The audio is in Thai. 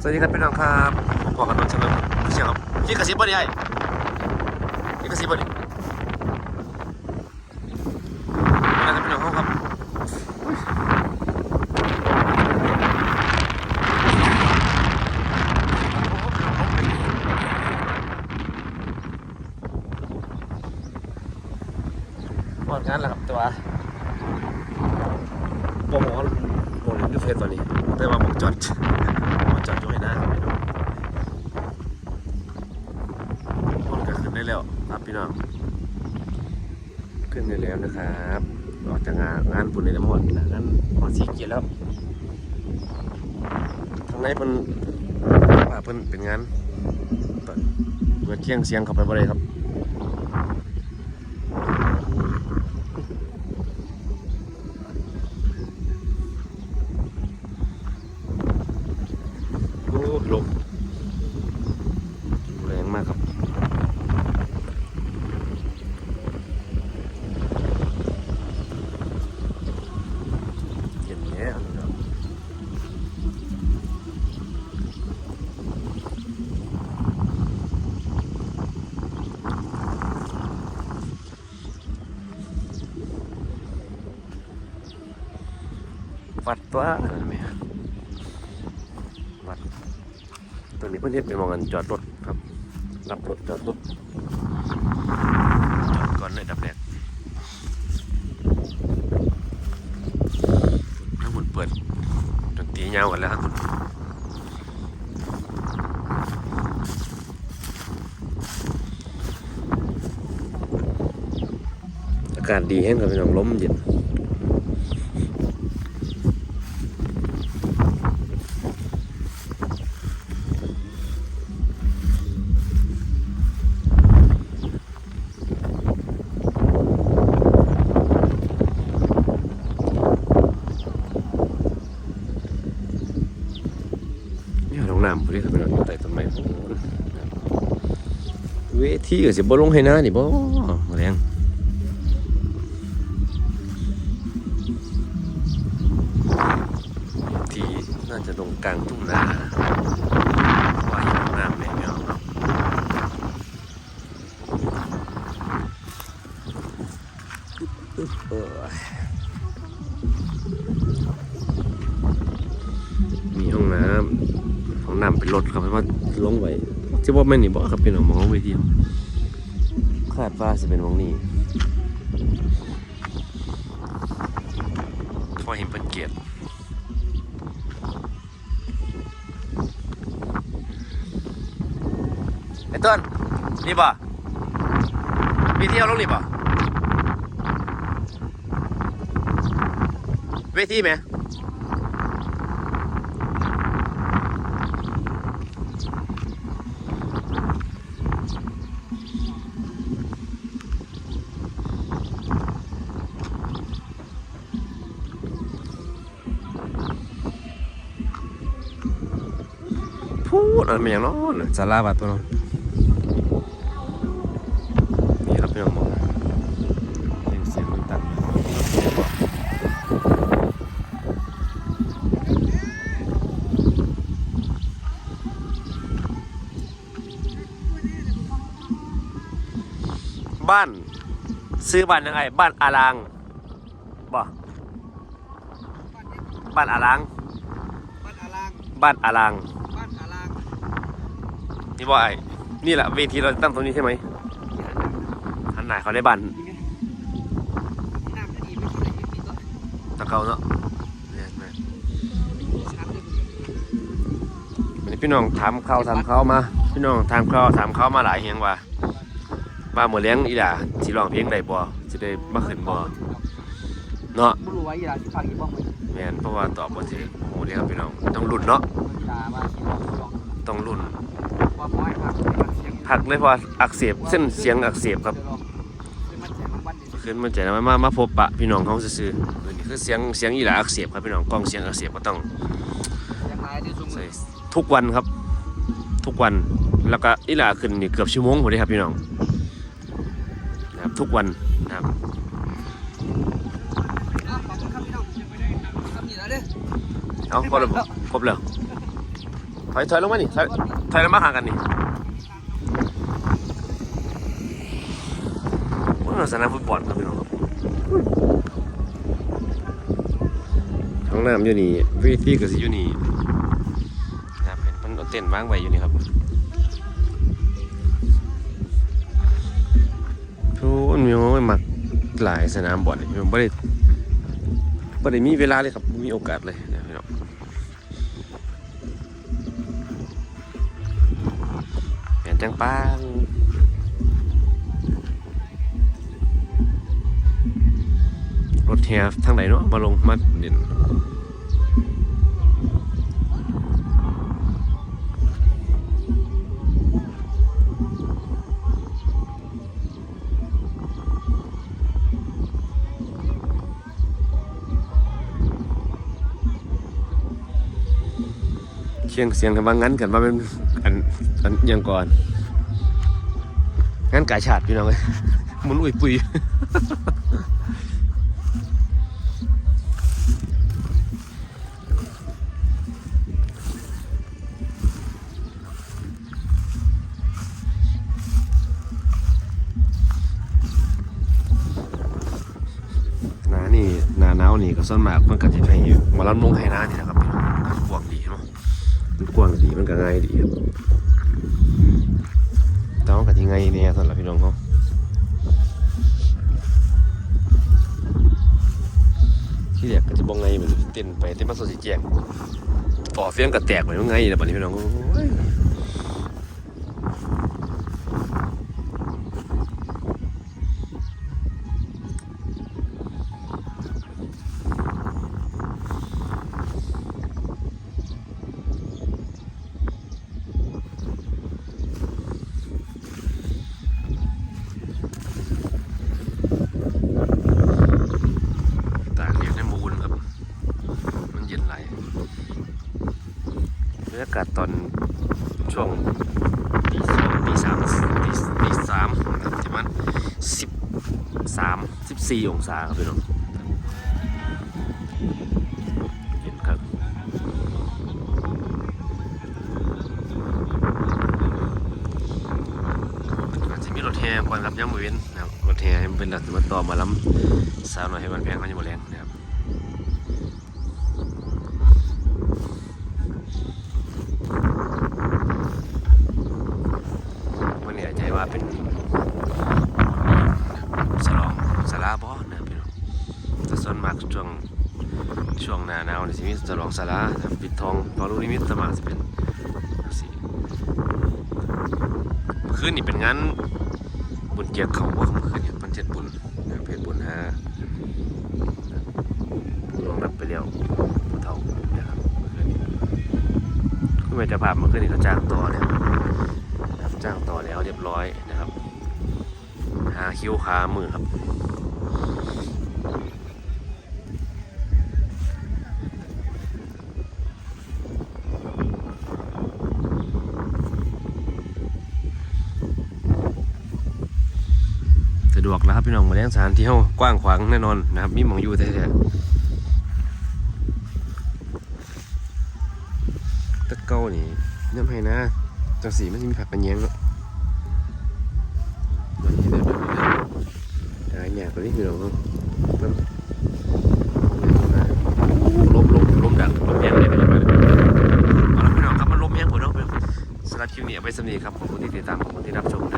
สวัสดีครับพี่น้องครับผมบอกกันน้องเฉลิมผู้เชี่ยวครับยี่กระซิบบ่ดิไอ้ยี่กระซิบบ่ดิมาครับพี่น้องครับหมดงานแล้วครับแต่ว่าโปรโมทโปรโมทยูเฟสตอนนี้แต่ว่าผมจอด มาจอดอยู่ให้หน้าครับพี่น้องมันก็ขึ้นได้ แล้วครับพี่น้อง ขึ้นได้แล้วนะครับออกจากงานงานปุ่นในน้ำมันงานพอสีเกียรแล้วทางในเพิ่นว่าเพิ่นเป็นงานตอนเมื่อเที่ยงเสียงเข้าไปบ่ได้ครับ โอ้ลมแรงมากครับ เย็นแย่เลยครับ วัดตัวนั่นไหมวัดตรงนี้เพื่อนเฮ็ดเป็นหมองกันจอดรถครับ รับรถจอดรถจอดก่อนเลยดับแรกทั้งหมดเปิดดนตรียาวกันแล้วครับอากาศดีแห้งครับพี่น้องลมเย็นนี่ เวทีก็สิบ่ลงให้นะนี่บ่แรงทีน่าจะลงกลางทุ่งนาว่าอยู่น้ำเนี่ยพี่น้องเนาะเออมีห้องน้ำ น้ำเป็นรถครับเพราะว่าลงไว้ที่ว่าแม่นนี่บ่ครับพี่น้องมองเวทีคาดว่าจะเป็นมองนี้พอเห็นเป็นเกียรติไอ้ต้นนี่ป่ะมีเที่ยวลงนี่ป่ะเวทีไหม พูดอะไรมาอย่างน้อนสาราบาตัวน้อนนี่ครับพี่น้องมองเสียงเสียงมันตัดบ้าน ซื้อบ้านยังไงบ้านอารางบ่บ้านอารางบ้านอารางบ้านอารางบ้านอาราง นี่ว่ไอ้นี่แหละเวทีเราตั้งตรงนี้ใช่ไหมหันหนเขาได้บ้านน้ำจะดีไม่กี่นาทีปีต้นตะเกาเนาะเนี่ยแม่ช้ำเลยวันนี้พี่น้องถามข่าวถามข่าวมา พี่น้องถามข่าวถามข่าวมาหลายเฮียงว่าว่าหมอเลี้ยงอีหล่าสิร้องเพลงได้บ่สิได้มาขึ้นบ่เนาะไม่รู้ว่าอีหลาที่ฟังอีบ้างไหมแม่นเพราะว่าตอบบ่ถึงโอ้เลี้ยงพี่น้องต้องลุ้นเนาะด่ามาที่ร้องร้องต้องลุ้น ว่าพอยพักเลยเพราะอักเสบเส้นเสียงอักเสบครับขึ้นมันใจนะมามามาพบปะพี่น้องเขาซื่อนนี้คือเสียงเสียงอีหล่าอักเสบครับพี่น้องกล้องเสียงอักเสบก็ต้องเสียงลายที่ซุ้มใส่ทุกวันครับ ทุกวันแล้วก็อีหลาขึ้นนี่เกือบชั่วโมงพอดีครับพี่น้องนะครับทุกวันนะครับอ้าพอแล้วเด้อเอาครบแล้วครบแล้ว ถอยถอยลงมานี่ถอยถอยลงมาห่างกันนี่ว่าสนามฟุตบอลครับพี่น้องครับห้องน้ำอยู่นี่เวทีก็สิอยู่นี่นะครับเป็นมันเต้นท์วางไว้อยู่นี่ครับทุนมีโอ้ยมักหลายสนามบอลนี่ผมไม่ได้ไม่ได้มีเวลาเลยครับมีโอกาสเลยนะพี่น้อง จังปังรถแห่ทางไหนเนาะมาลงมาเด่นเชียงเสียงกันว่างั้นกันว่าเป็น อันอันยังก่อนงั้นกายชาติพี่น้องเลยหมุนอุ้ยปุยนานี่นาหนาวนี่ก็ส่วนมากมันก็จะให้หมาลำลงไห้นานี่นะครั กว้างดีมันก็ง่ายดีครับแต่ว่ากับที่ไงเนี่ยสำหรับพี่น้องเขาที่เรียกก็จะบองไงเหมือนเต้นไปเต้นมาสดสีแจงต่อเฟียงก็แตกไปว่าไงนะบัดนี้พี่น้อง รยากาศตอนช่วงตีสองตีสามตีตีสามนะครับที่มันสิบสามสิบสี่องศาครับพี่น้องเย็นครับอาจจะมีรถแห่ก่อนครับยังไม่เว้นนะครับรถแห่เป็นหลักมาต่อมาล้ำสาวหน่อยให้มันแพงมันยังบ่แรงนะครับ วันนี้อาจจะว่าเป็นสลองสลาบอนะพี่น้องแต่ส่วนมากช่วงช่วงหน้าหนาวนี่สิมีสล องสานะปิดทองพอรู้นิมิตสมาสิเป็นจังซี่เมื่อคืนนี่เป็นงานบุญเกียรเขาว่าเมื่อคืนนี่มันเจ็ดบุญนเพจบุญฮะผู้ลงรับไปแล้วผู้เฒ่านะครับเมื่อคืนนี้คุณแม่จะภาพเมื่อคืนนี่เขาจ้างต่อเนี่ยจ้างต่อแล้วเรียบร้อยนะครับ หาคิ้วขามือครับ พี่น้องมาเลี้ยงสานที่เฮากว้างขวางแน่นอนนะครับ มีหมองอยู่แท้ๆตะเก้านี่น้ำให้นะจังสีมันจะมีผักกันแยงเนาะมันจะได้แบบนี้หาหยากกว่านี้พี่น้องครับมันลมลมลมดังลมแห้งเลยพี่น้องเอาละพี่น้องครับมันลมแห้งหมดแล้วพี่น้องสำหรับคลิปนี้เอาไปสำนีครับขอบคุณที่ติดตามขอบคุณที่รับชมนะ